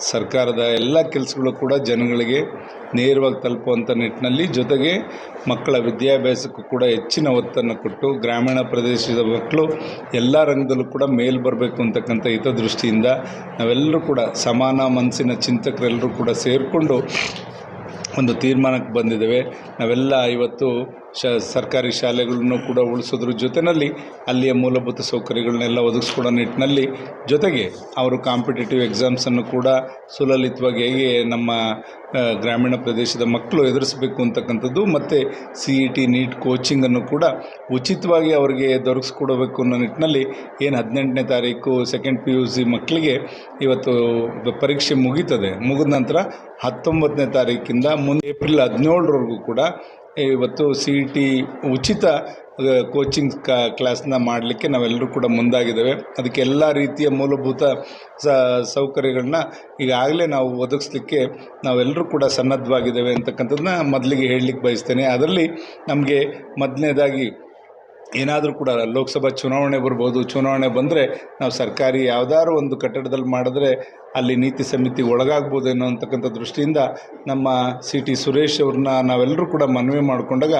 ಸರ್ಕಾರದ ಎಲ್ಲ ಕೆಲಸಗಳು ಕೂಡ ಜನಗಳಿಗೆ ನೇರವಾಗಿ ತಲುಪುವಂಥ ನಿಟ್ಟಿನಲ್ಲಿ, ಜೊತೆಗೆ ಮಕ್ಕಳ ವಿದ್ಯಾಭ್ಯಾಸಕ್ಕೂ ಕೂಡ ಹೆಚ್ಚಿನ ಒತ್ತನ್ನು ಕೊಟ್ಟು ಗ್ರಾಮೀಣ ಪ್ರದೇಶದ ಮಕ್ಕಳು ಎಲ್ಲ ರಂಗದಲ್ಲೂ ಕೂಡ ಮೇಲ್ ಬರಬೇಕು ಅಂತಕ್ಕಂಥ ಹಿತದೃಷ್ಟಿಯಿಂದ ನಾವೆಲ್ಲರೂ ಕೂಡ ಸಮಾನ ಮನಸ್ಸಿನ ಚಿಂತಕರೆಲ್ಲರೂ ಕೂಡ ಸೇರಿಕೊಂಡು ಒಂದು ತೀರ್ಮಾನಕ್ಕೆ ಬಂದಿದ್ದೇವೆ. ನಾವೆಲ್ಲ ಇವತ್ತು ಶ, ಸರ್ಕಾರಿ ಶಾಲೆಗಳನ್ನು ಕೂಡ ಉಳಿಸೋದ್ರ ಜೊತೆಯಲ್ಲಿ ಅಲ್ಲಿಯ ಮೂಲಭೂತ ಸೌಕರ್ಯಗಳನ್ನೆಲ್ಲ ಒದಗಿಸ್ಕೊಡೋ ನಿಟ್ಟಿನಲ್ಲಿ ಜೊತೆಗೆ ಅವರು ಕಾಂಪಿಟೇಟಿವ್ ಎಕ್ಸಾಮ್ಸನ್ನು ಕೂಡ ಸುಲಲಿತವಾಗಿ ಹೇಗೆ ನಮ್ಮ ಗ್ರಾಮೀಣ ಪ್ರದೇಶದ ಮಕ್ಕಳು ಎದುರಿಸಬೇಕು ಅಂತಕ್ಕಂಥದ್ದು ಮತ್ತು ಸಿ ಇ ಟಿ ನೀಟ್ ಕೋಚಿಂಗನ್ನು ಕೂಡ ಉಚಿತವಾಗಿ ಅವರಿಗೆ ದೊರಕಿಸ್ಕೊಡಬೇಕು ಅನ್ನೋ ನಿಟ್ಟಿನಲ್ಲಿ ಏನು ಹದಿನೆಂಟನೇ ತಾರೀಕು ಸೆಕೆಂಡ್ ಪಿ ಯು ಸಿ ಮಕ್ಕಳಿಗೆ ಇವತ್ತು ಪರೀಕ್ಷೆ ಮುಗೀತದೆ. ಮುಗಿದ ನಂತರ ಹತ್ತೊಂಬತ್ತನೇ ತಾರೀಕಿಂದ ಮುಂದೆ ಏಪ್ರಿಲ್ ಹದಿನೇಳರವರೆಗೂ ಕೂಡ ಇವತ್ತು ಸಿ ಇ ಟಿ ಉಚಿತ ಕೋಚಿಂಗ್ ಕ ಕ್ಲಾಸ್ನ ಮಾಡಲಿಕ್ಕೆ ನಾವೆಲ್ಲರೂ ಕೂಡ ಮುಂದಾಗಿದ್ದೇವೆ. ಅದಕ್ಕೆ ಎಲ್ಲ ರೀತಿಯ ಮೂಲಭೂತ ಸೌಕರ್ಯಗಳನ್ನ ಈಗಾಗಲೇ ನಾವು ಒದಗಿಸ್ಲಿಕ್ಕೆ ನಾವೆಲ್ಲರೂ ಕೂಡ ಸನ್ನದ್ಧವಾಗಿದ್ದೇವೆ ಅಂತಕ್ಕಂಥದ್ದನ್ನ ಮೊದಲಿಗೆ ಹೇಳಲಿಕ್ಕೆ ಬಯಸ್ತೇನೆ. ಅದರಲ್ಲಿ ನಮಗೆ ಮೊದಲನೇದಾಗಿ ಏನಾದರೂ ಕೂಡ ಲೋಕಸಭಾ ಚುನಾವಣೆ ಬರ್ಬೋದು, ಚುನಾವಣೆ ಬಂದರೆ ನಾವು ಸರ್ಕಾರಿ ಯಾವುದಾದ್ರು ಒಂದು ಕಟ್ಟಡದಲ್ಲಿ ಮಾಡಿದ್ರೆ ಅಲ್ಲಿ ನೀತಿ ಸಮಿತಿ ಒಳಗಾಗ್ಬೋದೇನೋ ಅಂತಕ್ಕಂಥ ದೃಷ್ಟಿಯಿಂದ ನಮ್ಮ ಸಿ ಟಿ ಸುರೇಶ್ ಅವ್ರನ್ನ ನಾವೆಲ್ಲರೂ ಕೂಡ ಮನವಿ ಮಾಡಿಕೊಂಡಾಗ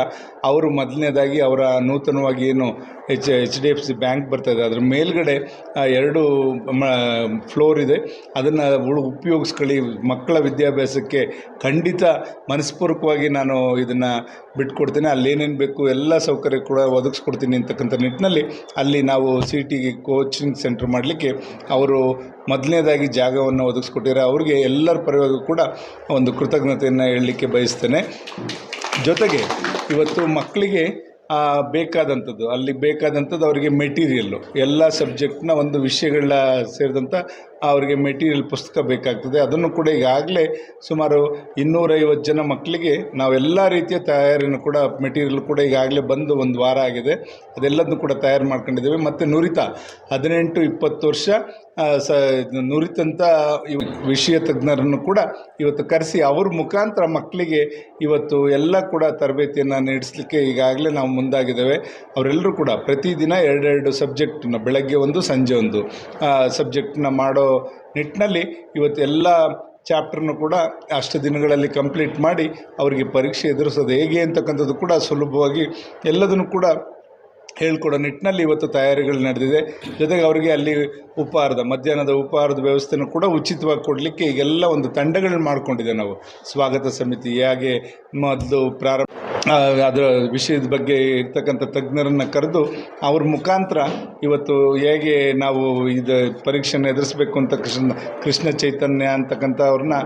ಅವರು ಮೊದಲನೇದಾಗಿ ಅವರ ನೂತನವಾಗಿ ಏನು H H D F C bank ಬರ್ತಾಯಿದೆ ಅದ್ರ ಮೇಲ್ಗಡೆ ಎರಡು ಫ್ಲೋರ್ ಇದೆ. ಅದನ್ನು ಉಳು ಉಪಯೋಗಿಸ್ಕೊಳ್ಳಿ. ಮಕ್ಕಳ ವಿದ್ಯಾಭ್ಯಾಸಕ್ಕೆ ಖಂಡಿತ ಮನಸ್ಪೂರ್ವಕವಾಗಿ ನಾನು ಇದನ್ನು ಬಿಟ್ಕೊಡ್ತೀನಿ. ಅಲ್ಲೇನೇನು ಬೇಕು ಎಲ್ಲ ಸೌಕರ್ಯ ಕೂಡ ಒದಗಿಸ್ಕೊಡ್ತೀನಿ ಅಂತಕ್ಕಂಥ ನಿಟ್ಟಿನಲ್ಲಿ ಅಲ್ಲಿ ನಾವು ಸಿ ಟಿಗೆ ಕೋಚಿಂಗ್ ಸೆಂಟ್ರ್ ಮಾಡಲಿಕ್ಕೆ ಅವರು ಮೊದಲನೇದಾಗಿ ಜಾಗವನ್ನು ಒದಗಿಸ್ಕೊಟ್ಟಿದ್ದಾರೆ. ಅವ್ರಿಗೆ ಎಲ್ಲರ ಪರವಾಗಿ ಕೂಡ ಒಂದು ಕೃತಜ್ಞತೆಯನ್ನು ಹೇಳಲಿಕ್ಕೆ ಬಯಸ್ತೇನೆ. ಜೊತೆಗೆ ಇವತ್ತು ಮಕ್ಕಳಿಗೆ ಬೇಕಾದಂಥದ್ದು, ಅಲ್ಲಿ ಬೇಕಾದಂಥದ್ದು ಅವರಿಗೆ ಮೆಟೀರಿಯಲ್ಲು ಎಲ್ಲ ಸಬ್ಜೆಕ್ಟ್ನ ಒಂದು ವಿಷಯಗಳ ಸೇರಿದಂಥ ಅವರಿಗೆ ಮೆಟೀರಿಯಲ್ ಪುಸ್ತಕ ಬೇಕಾಗ್ತದೆ. ಅದನ್ನು ಕೂಡ ಈಗಾಗಲೇ ಸುಮಾರು ಇನ್ನೂರೈವತ್ತು ಜನ ಮಕ್ಕಳಿಗೆ ನಾವೆಲ್ಲ ರೀತಿಯ ತಯಾರಿಯನ್ನು ಕೂಡ ಮೆಟೀರಿಯಲ್ ಕೂಡ ಈಗಾಗಲೇ ಬಂದು ಒಂದು ವಾರ ಆಗಿದೆ. ಅದೆಲ್ಲದನ್ನು ಕೂಡ ತಯಾರು ಮಾಡ್ಕೊಂಡಿದ್ದೇವೆ. ಮತ್ತು ನುರಿತ, ಹದಿನೆಂಟು ಇಪ್ಪತ್ತು ವರ್ಷ ಸ ನುರಿತಂಥ ವಿಷಯ ತಜ್ಞರನ್ನು ಕೂಡ ಇವತ್ತು ಕರೆಸಿ ಅವ್ರ ಮುಖಾಂತರ ಮಕ್ಕಳಿಗೆ ಇವತ್ತು ಎಲ್ಲ ಕೂಡ ತರಬೇತಿಯನ್ನು ನಡೆಸಲಿಕ್ಕೆ ಈಗಾಗಲೇ ನಾವು ಮುಂದಾಗಿದ್ದೇವೆ. ಅವರೆಲ್ಲರೂ ಕೂಡ ಪ್ರತಿದಿನ ಎರಡೆರಡು ಸಬ್ಜೆಕ್ಟನ್ನ ಬೆಳಗ್ಗೆ ಒಂದು, ಸಂಜೆ ಒಂದು ಸಬ್ಜೆಕ್ಟನ್ನ ಮಾಡೋ ನಿಟ್ಟಿನಲ್ಲಿ ಇವತ್ತು ಎಲ್ಲ ಚಾಪ್ಟರ್ನು ಕೂಡ ಅಷ್ಟು ದಿನಗಳಲ್ಲಿ ಕಂಪ್ಲೀಟ್ ಮಾಡಿ ಅವರಿಗೆ ಪರೀಕ್ಷೆ ಎದುರಿಸೋದು ಹೇಗೆ ಅಂತಕ್ಕಂಥದ್ದು ಕೂಡ ಸುಲಭವಾಗಿ ಎಲ್ಲದನ್ನು ಕೂಡ ಹೇಳ್ಕೊಡೋ ನಿಟ್ಟಿನಲ್ಲಿ ಇವತ್ತು ತಯಾರಿಗಳು ನಡೆದಿದೆ. ಜೊತೆಗೆ ಅವರಿಗೆ ಅಲ್ಲಿ ಉಪಹಾರದ, ಮಧ್ಯಾಹ್ನದ ಉಪಹಾರದ ವ್ಯವಸ್ಥೆನೂ ಕೂಡ ಉಚಿತವಾಗಿ ಕೊಡಲಿಕ್ಕೆ ಈಗೆಲ್ಲ ಒಂದು ತಂಡಗಳನ್ನ ಮಾಡ್ಕೊಂಡಿದೆ ನಾವು. ಸ್ವಾಗತ ಸಮಿತಿ, ಹೇಗೆ ಮೊದಲು ಪ್ರಾರಂಭ ಅದರ ವಿಷಯದ ಬಗ್ಗೆ ಇರ್ತಕ್ಕಂಥ ತಜ್ಞರನ್ನು ಕರೆದು ಅವ್ರ ಮುಖಾಂತರ ಇವತ್ತು ಹೇಗೆ ನಾವು ಇದು ಪರೀಕ್ಷೆನ ಎದುರಿಸ್ಬೇಕು ಅಂತ ಕೃಷ್ಣ ಕೃಷ್ಣ ಚೈತನ್ಯ ಅಂತಕ್ಕಂಥ ಅವ್ರನ್ನ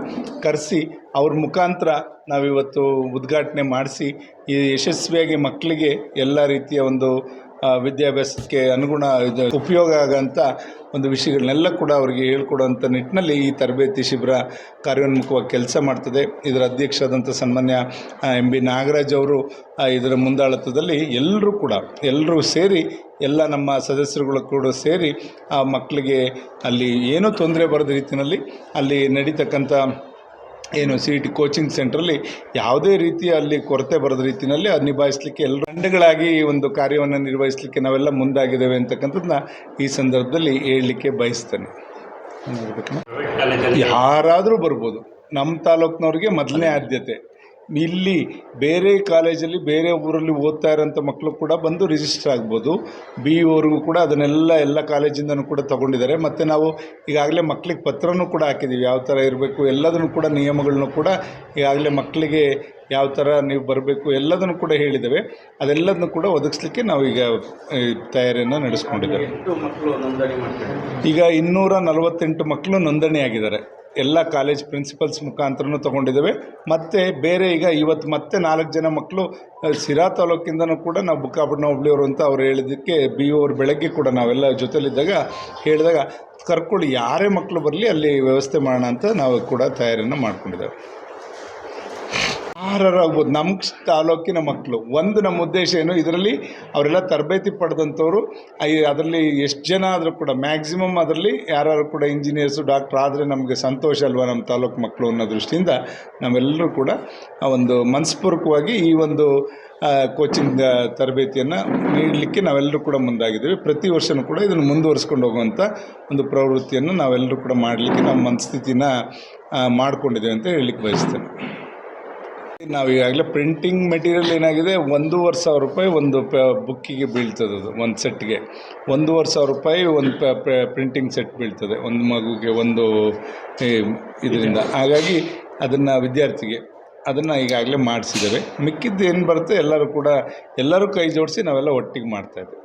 ಕರೆಸಿ ಅವ್ರ ಮುಖಾಂತರ ನಾವಿವತ್ತು ಉದ್ಘಾಟನೆ ಮಾಡಿಸಿ ಈ ಯಶಸ್ವಿಯಾಗಿ ಮಕ್ಕಳಿಗೆ ಎಲ್ಲ ರೀತಿಯ ಒಂದು ವಿದ್ಯಾಭ್ಯಾಸಕ್ಕೆ ಅನುಗುಣ ಉಪಯೋಗ ಆಗೋಂಥ ಒಂದು ವಿಷಯಗಳನ್ನೆಲ್ಲ ಕೂಡ ಅವರಿಗೆ ಹೇಳ್ಕೊಡುವಂಥ ನಿಟ್ಟಿನಲ್ಲಿ ಈ ತರಬೇತಿ ಶಿಬಿರ ಕಾರ್ಯೋನ್ಮುಖವಾಗಿ ಕೆಲಸ ಮಾಡ್ತದೆ. ಇದರ ಅಧ್ಯಕ್ಷರಾದಂಥ ಸನ್ಮಾನ್ಯ ಎಂ ಬಿ ನಾಗರಾಜ್ ಅವರು ಇದರ ಮುಂದಾಳತ್ವದಲ್ಲಿ ಎಲ್ಲರೂ ಕೂಡ, ಎಲ್ಲರೂ ಸೇರಿ, ಎಲ್ಲ ನಮ್ಮ ಸದಸ್ಯರುಗಳು ಕೂಡ ಸೇರಿ ಆ ಮಕ್ಕಳಿಗೆ ಅಲ್ಲಿ ಏನೂ ತೊಂದರೆ ಬರದ ರೀತಿಯಲ್ಲಿ ಅಲ್ಲಿ ನಡೀತಕ್ಕಂಥ ಏನು ಸಿ ಟಿ ಕೋಚಿಂಗ್ ಸೆಂಟ್ರಲ್ಲಿ ಯಾವುದೇ ರೀತಿ ಅಲ್ಲಿ ಕೊರತೆ ಬರದ ರೀತಿಯಲ್ಲಿ ಅದು ನಿಭಾಯಿಸಲಿಕ್ಕೆ ಎಲ್ಲರೂ ತಂಡಗಳಾಗಿ ಈ ಒಂದು ಕಾರ್ಯವನ್ನು ನಿರ್ವಹಿಸಲಿಕ್ಕೆ ನಾವೆಲ್ಲ ಮುಂದಾಗಿದ್ದೇವೆ ಅಂತಕ್ಕಂಥದ್ದನ್ನ ಈ ಸಂದರ್ಭದಲ್ಲಿ ಹೇಳಲಿಕ್ಕೆ ಬಯಸ್ತೇನೆ. ಯಾರಾದರೂ ಬರ್ಬೋದು. ನಮ್ಮ ತಾಲೂಕಿನವ್ರಿಗೆ ಮೊದಲನೇ ಆದ್ಯತೆ. ಇಲ್ಲಿ ಬೇರೆ ಕಾಲೇಜಲ್ಲಿ ಬೇರೆ ಊರಲ್ಲಿ ಓದ್ತಾ ಇರೋಂಥ ಮಕ್ಕಳು ಕೂಡ ಬಂದು ರಿಜಿಸ್ಟರ್ ಆಗ್ಬೋದು. ಬಿ ಇವರೆಗೂ ಕೂಡ ಅದನ್ನೆಲ್ಲ ಎಲ್ಲ ಕಾಲೇಜಿಂದನೂ ಕೂಡ ತೊಗೊಂಡಿದ್ದಾರೆ. ಮತ್ತು ನಾವು ಈಗಾಗಲೇ ಮಕ್ಕಳಿಗೆ ಪತ್ರನೂ ಕೂಡ ಹಾಕಿದ್ದೀವಿ. ಯಾವ ಥರ ಇರಬೇಕು ಎಲ್ಲದನ್ನು ಕೂಡ ನಿಯಮಗಳನ್ನು ಕೂಡ ಈಗಾಗಲೇ ಮಕ್ಕಳಿಗೆ ಯಾವ ಥರ ನೀವು ಬರಬೇಕು ಎಲ್ಲದನ್ನು ಕೂಡ ಹೇಳಿದ್ದೇವೆ. ಅದೆಲ್ಲದನ್ನು ಕೂಡ ಒದಗಿಸ್ಲಿಕ್ಕೆ ನಾವೀಗ ಈಗ ತಯಾರಿಯನ್ನು ನಡೆಸ್ಕೊಂಡಿದ್ದೇವೆ. ಈಗ ಇನ್ನೂರ ನಲವತ್ತೆಂಟು ಮಕ್ಕಳು ನೋಂದಣಿಯಾಗಿದ್ದಾರೆ ಎಲ್ಲ ಕಾಲೇಜ್ ಪ್ರಿನ್ಸಿಪಲ್ಸ್ ಮುಖಾಂತರನೂ ತೊಗೊಂಡಿದ್ದೇವೆ. ಮತ್ತು ಬೇರೆ ಈಗ ಇವತ್ತು ಮತ್ತೆ ನಾಲ್ಕು ಜನ ಮಕ್ಕಳು ಸಿರಾ ತಾಲೂಕಿಂದನೂ ಕೂಡ ನಾವು ಬುಕ್ಕಾಪಟ್ಟಣ ಹುಬ್ಳಿಯವರು ಅಂತ ಅವ್ರು ಹೇಳಿದ್ದಕ್ಕೆ ಬಿ ಅವರು ಬೆಳಗ್ಗೆ ಕೂಡ ನಾವೆಲ್ಲ ಜೊತೆಲಿದ್ದಾಗ ಹೇಳಿದಾಗ ಕರ್ಕೊಳ್ಳಿ ಯಾರೇ ಮಕ್ಕಳು ಬರಲಿ ಅಲ್ಲಿ ವ್ಯವಸ್ಥೆ ಮಾಡೋಣ ಅಂತ ನಾವು ಕೂಡ ತಯಾರಿಯನ್ನು ಮಾಡ್ಕೊಂಡಿದ್ದೇವೆ. ಯಾರು ಆಗ್ಬೋದು ನಮ್ಮ ತಾಲೂಕಿನ ಮಕ್ಕಳು ಒಂದು ನಮ್ಮ ಉದ್ದೇಶ ಏನು, ಇದರಲ್ಲಿ ಅವರೆಲ್ಲ ತರಬೇತಿ ಪಡೆದಂಥವ್ರು ಅದರಲ್ಲಿ ಎಷ್ಟು ಜನ ಆದರೂ ಕೂಡ ಮ್ಯಾಕ್ಸಿಮಮ್ ಅದರಲ್ಲಿ ಯಾರು ಕೂಡ ಇಂಜಿನಿಯರ್ಸು ಡಾಕ್ಟ್ರ್ ಆದರೆ ನಮಗೆ ಸಂತೋಷ ಅಲ್ವಾ ನಮ್ಮ ತಾಲೂಕು ಮಕ್ಕಳು ಅನ್ನೋ ದೃಷ್ಟಿಯಿಂದ ನಾವೆಲ್ಲರೂ ಕೂಡ ಒಂದು ಮನಸ್ಪೂರ್ವಕವಾಗಿ ಈ ಒಂದು ಕೋಚಿಂಗ್ ತರಬೇತಿಯನ್ನು ನೀಡಲಿಕ್ಕೆ ನಾವೆಲ್ಲರೂ ಕೂಡ ಮುಂದಾಗಿದ್ದೀವಿ. ಪ್ರತಿ ವರ್ಷವೂ ಕೂಡ ಇದನ್ನು ಮುಂದುವರಿಸ್ಕೊಂಡು ಹೋಗುವಂಥ ಒಂದು ಪ್ರವೃತ್ತಿಯನ್ನು ನಾವೆಲ್ಲರೂ ಕೂಡ ಮಾಡಲಿಕ್ಕೆ ನಮ್ಮ ಮನಸ್ಥಿತಿನ ಮಾಡ್ಕೊಂಡಿದ್ದೇವೆ ಅಂತ ಹೇಳಲಿಕ್ಕೆ ಬಯಸ್ತೇನೆ. ನಾವು ಈಗಾಗಲೇ ಪ್ರಿಂಟಿಂಗ್ ಮೆಟೀರಿಯಲ್ ಏನಾಗಿದೆ, ಒಂದೂವರೆ ಸಾವಿರ ರೂಪಾಯಿ ಒಂದು ಪ ಬುಕ್ಕಿಗೆ ಬೀಳ್ತದೆ ಅದು, ಒಂದು ಸೆಟ್ಗೆ ಒಂದೂವರೆ ಸಾವಿರ ರೂಪಾಯಿ ಒಂದು ಪ್ರಿಂಟಿಂಗ್ ಸೆಟ್ ಬೀಳ್ತದೆ, ಒಂದು ಮಗುಗೆ ಒಂದು ಇದರಿಂದ. ಹಾಗಾಗಿ ಅದನ್ನು ವಿದ್ಯಾರ್ಥಿಗೆ, ಅದನ್ನು ಈಗಾಗಲೇ ಮಾಡಿಸಿದ್ದೇವೆ ಮಿಕ್ಕಿದ್ದು ಏನು ಬರುತ್ತೆ, ಎಲ್ಲರೂ ಕೂಡ, ಎಲ್ಲರೂ ಕೈ ಜೋಡಿಸಿ ನಾವೆಲ್ಲ ಒಟ್ಟಿಗೆ ಮಾಡ್ತಾಯಿದ್ದೇವೆ